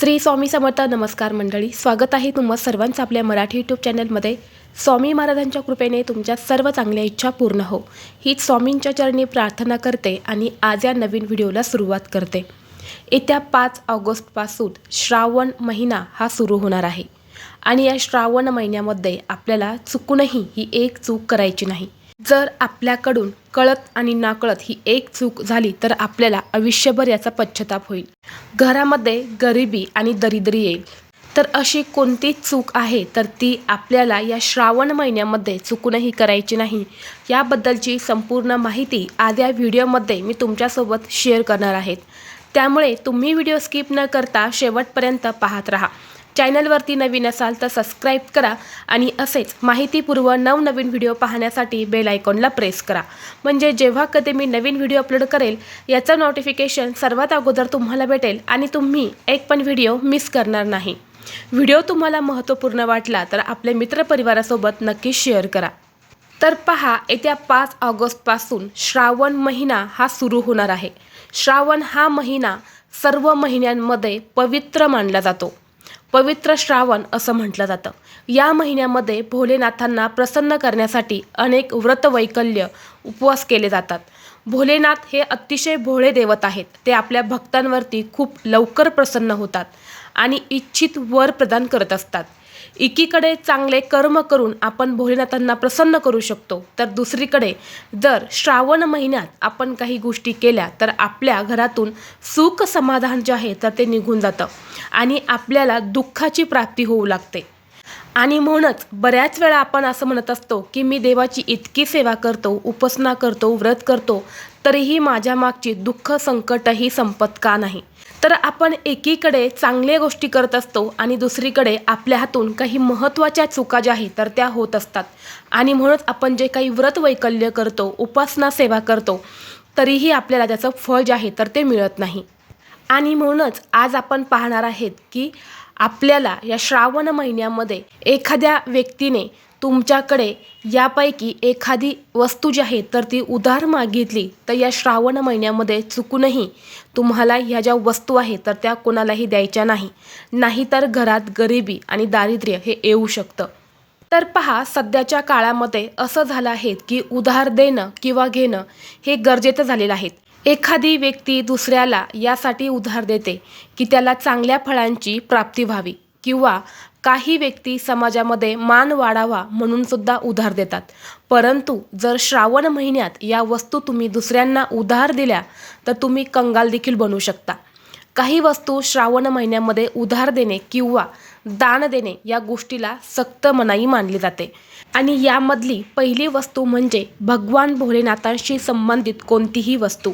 श्री स्वामी समर्थ नमस्कार मंडळी. स्वागत आहे तुम्हा सर्वांचं आपल्या मराठी यूट्यूब चॅनलमध्ये स्वामी महाराजांच्या कृपेने तुमच्या सर्व चांगल्या इच्छा पूर्ण हो. हीच स्वामींच्या चरणी प्रार्थना करते आणि आज या नवीन व्हिडिओला सुरुवात करते. येत्या पाच ऑगस्टपासून श्रावण महिना हा सुरू होणार आहे. आणि या श्रावण महिन्यामध्ये आपल्याला चुकूनही ही एक चूक करायची नाही. जर आपल्याकडून कळत आणि नाकळत ही एक चूक झाली तर आपल्याला आयुष्यभर याचा पश्चाताप होईल. घरामध्ये गरिबी आणि दरिद्री येईल. तर अशी कोणती चूक आहे तर ती आपल्याला या श्रावण महिन्यामध्ये चुकूनही करायची नाही. याबद्दलची संपूर्ण माहिती आज या व्हिडिओमध्ये मी तुमच्यासोबत शेअर करणार आहेत त्यामुळे तुम्ही व्हिडिओ स्किप न करता शेवटपर्यंत पाहत राहा. चॅनलवरती नवीन असाल तर सबस्क्राईब करा आणि असेच माहितीपूर्व नवनवीन व्हिडिओ पाहण्यासाठी बेल आयकॉनला प्रेस करा. म्हणजे जेव्हा कधी मी नवीन व्हिडिओ अपलोड करेल याचं नोटिफिकेशन सर्वात अगोदर तुम्हाला भेटेल आणि तुम्ही एक पण व्हिडिओ मिस करणार नाही. व्हिडिओ तुम्हाला महत्त्वपूर्ण वाटला तर आपल्या मित्रपरिवारासोबत नक्की शेअर करा. तर पहा येत्या पाच ऑगस्टपासून श्रावण महिना हा सुरू होणार आहे. श्रावण हा महिना सर्व महिन्यांमध्ये पवित्र मानला जातो. पवित्र श्रावण असं म्हटलं जातं. या महिन्यामध्ये भोलेनाथांना प्रसन्न करण्यासाठी अनेक व्रतवैकल्य उपवास केले जातात. भोलेनाथ हे अतिशय भोळे देवत आहेत. ते आपल्या भक्तांवरती खूप लवकर प्रसन्न होतात आणि इच्छित वर प्रदान करत असतात. एकीकडे चांगले कर्म करून आपण भोलेनाथांना प्रसन्न करू शकतो तर दुसरीकडे जर श्रावण महिन्यात आपण काही गोष्टी केल्या तर आपल्या घरातून सुख समाधान जे आहे तर ते निघून जातं आणि आपल्याला दुःखाची प्राप्ती होऊ लागते. आणि म्हणूनच बऱ्याच वेळा आपण असं म्हणत असतो की मी देवाची इतकी सेवा करतो उपासना करतो व्रत करतो तरीही माझ्या मागची दुःख संकटही संपत का नाही? तर आपण एकीकडे चांगल्या गोष्टी करत असतो आणि दुसरीकडे आपल्या हातून काही महत्त्वाच्या चुका ज्या आहेत तर त्या होत असतात. आणि म्हणूनच आपण जे काही व्रत वैकल्य करतो उपासना सेवा करतो तरीही आपल्याला त्याचं फळ जे आहे तर ते मिळत नाही. आणि म्हणूनच आज आपण पाहणार आहेत की आपल्याला या श्रावण महिन्यामध्ये एखाद्या व्यक्तीने तुमच्याकडे यापैकी एखादी वस्तू जी आहे तर ती उधार मागितली तर या श्रावण महिन्यामध्ये चुकूनही तुम्हाला ह्या ज्या वस्तू आहेत तर त्या कोणालाही द्यायच्या नाही. नाहीतर घरात गरिबी आणि दारिद्र्य हे येऊ शकतं. तर पहा सध्याच्या काळामध्ये असं झालं आहे की उधार देणं किंवा घेणं हे गरजेचं झालेलं आहे. एखादी व्यक्ती दुसऱ्याला यासाठी उधार देते की त्याला चांगल्या फळांची प्राप्ती व्हावी किंवा काही व्यक्ती समाजामध्ये मान वाढावा म्हणून सुद्धा उधार देतात. परंतु जर श्रावण महिन्यात या वस्तू तुम्ही दुसऱ्यांना उधार दिल्या तर तुम्ही कंगाल देखील बनू शकता. काही वस्तू श्रावण महिन्यामध्ये उधार देणे किंवा दान देणे या गोष्टीला सक्त मनाई मानली जाते. आणि यामधली पहिली वस्तू म्हणजे भगवान भोलेनाथांशी संबंधित कोणतीही वस्तू.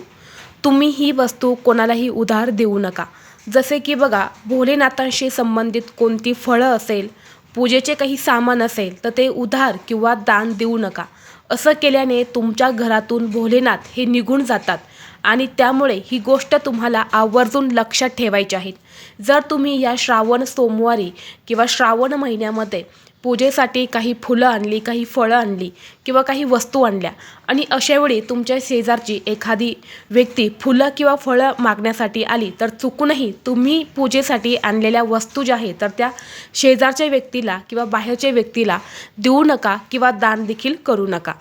तुम्ही ही वस्तू कोणालाही उधार देऊ नका. जसे की बघा भोलेनाथांशी संबंधित कोणती फळं असेल पूजेचे काही सामान असेल तर ते उधार किंवा दान देऊ नका. असं केल्याने तुमच्या घरातून भोलेनाथ हे निघून जातात आणि त्यामुळे ही गोष्ट तुम्हाला आवर्जून लक्षात ठेवायची आहे. जर तुम्ही या श्रावण सोमवारी किंवा श्रावण महिन्यामध्ये पूजेसाठी काही फुलं आणली काही फळं आणली किंवा काही वस्तू आणल्या. आणि अशावेळी तुमच्या शेजारची एखादी व्यक्ती फुलं किंवा फळं मागण्यासाठी आली तर चुकूनही तुम्ही पूजेसाठी आणलेल्या वस्तू ज्या आहेत तर त्या शेजारच्या व्यक्तीला किंवा बाहेरच्या व्यक्तीला देऊ नका किंवा दान देखील करू नका.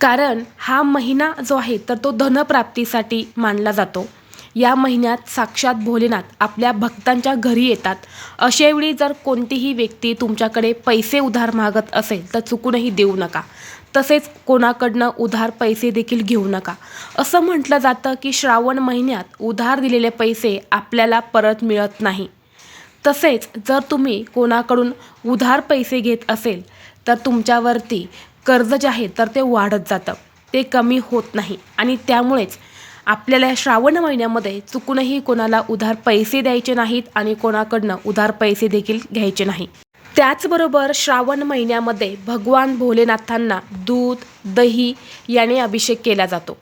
कारण हा महिना जो आहे तर तो धनप्राप्तीसाठी मानला जातो. या महिन्यात साक्षात भोलेनाथ आपल्या भक्तांच्या घरी येतात. अशावेळी जर कोणतीही व्यक्ती तुमच्याकडे पैसे उधार मागत असेल तर चुकूनही देऊ नका. तसेच कोणाकडनं उधार पैसे देखील घेऊ नका. असं म्हटलं जातं की श्रावण महिन्यात उधार दिलेले पैसे आपल्याला परत मिळत नाही. तसेच जर तुम्ही कोणाकडून उधार पैसे घेत असेल तर तुमच्यावरती कर्ज जे आहे तर ते वाढत जातं. ते कमी होत नाही आणि त्यामुळेच आपल्याला या श्रावण महिन्यामध्ये चुकूनही कोणाला उधार पैसे द्यायचे नाहीत आणि कोणाकडनं उधार पैसे देखील घ्यायचे नाही. त्याचबरोबर श्रावण महिन्यामध्ये भगवान भोलेनाथांना दूध दही याने अभिषेक केला जातो.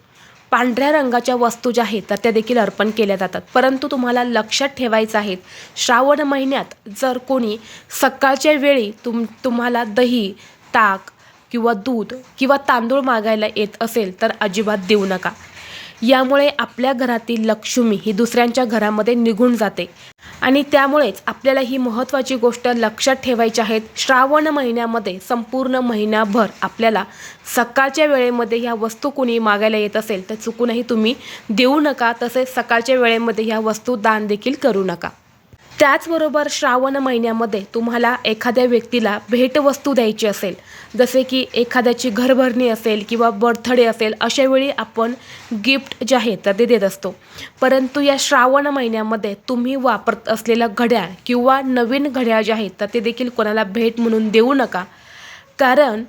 पांढऱ्या रंगाच्या वस्तू ज्या आहेत तर त्या देखील अर्पण केल्या जातात. परंतु तुम्हाला लक्षात ठेवायचं आहे श्रावण महिन्यात जर कोणी सकाळच्या वेळी तुम तुम्हाला दही ताक किंवा दूध किंवा तांदूळ मागायला येत असेल तर अजिबात देऊ नका. यामुळे आपल्या घरातील लक्ष्मी ही दुसऱ्यांच्या घरामध्ये निघून जाते. आणि त्यामुळेच आपल्याला ही महत्त्वाची गोष्ट लक्षात ठेवायची आहे. श्रावण महिन्यामध्ये संपूर्ण महिनाभर आपल्याला सकाळच्या वेळेमध्ये ह्या वस्तू कुणी मागायला येत असेल तर चुकूनही तुम्ही देऊ नका. तसेच सकाळच्या वेळेमध्ये ह्या वस्तू दान देखील करू नका. त्याचबरोबर श्रावण महिन्यामध्ये तुम्हाला एखाद्या व्यक्तीला भेटवस्तू द्यायची असेल जसे की एखाद्याची घरभरणी असेल किंवा बर्थडे असेल अशा वेळी आपण गिफ्ट जे आहे तर ते देत असतो. परंतु या श्रावण महिन्यामध्ये तुम्ही वापरत असलेलं घड्याळ किंवा नवीन घड्याळ जे आहे तर ते देखील कोणाला भेट म्हणून देऊ नका. कारण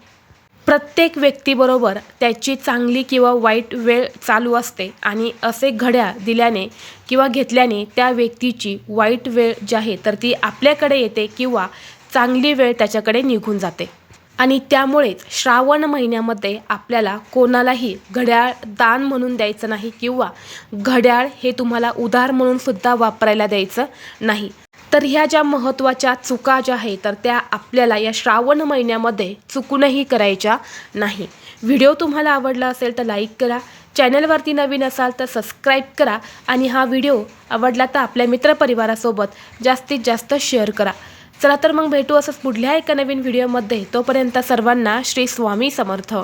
प्रत्येक व्यक्तीबरोबर त्याची चांगली किंवा वाईट वेळ चालू असते आणि असे घड्याळ दिल्याने किंवा घेतल्याने त्या व्यक्तीची वाईट वेळ जी आहे तर ती आपल्याकडे येते किंवा चांगली वेळ त्याच्याकडे निघून जाते. आणि त्यामुळेच श्रावण महिन्यामध्ये आपल्याला कोणालाही घड्याळ दान म्हणून द्यायचं नाही किंवा घड्याळ हे तुम्हाला उधार म्हणून सुद्धा वापरायला द्यायचं नाही. तर ह्या ज्या महत्त्वाच्या चुका ज्या आहेत तर त्या आपल्याला या श्रावण महिन्यामध्ये चुकूनही करायच्या नाही. व्हिडिओ तुम्हाला आवडला असेल तर लाईक करा. चॅनलवरती नवीन असाल तर सबस्क्राईब करा आणि हा व्हिडिओ आवडला तर आपल्या मित्रपरिवारासोबत जास्तीत जास्त शेअर करा. चला तर मग भेटू असंच पुढल्या एका नवीन व्हिडिओमध्ये. तोपर्यंत सर्वांना श्री स्वामी समर्थ.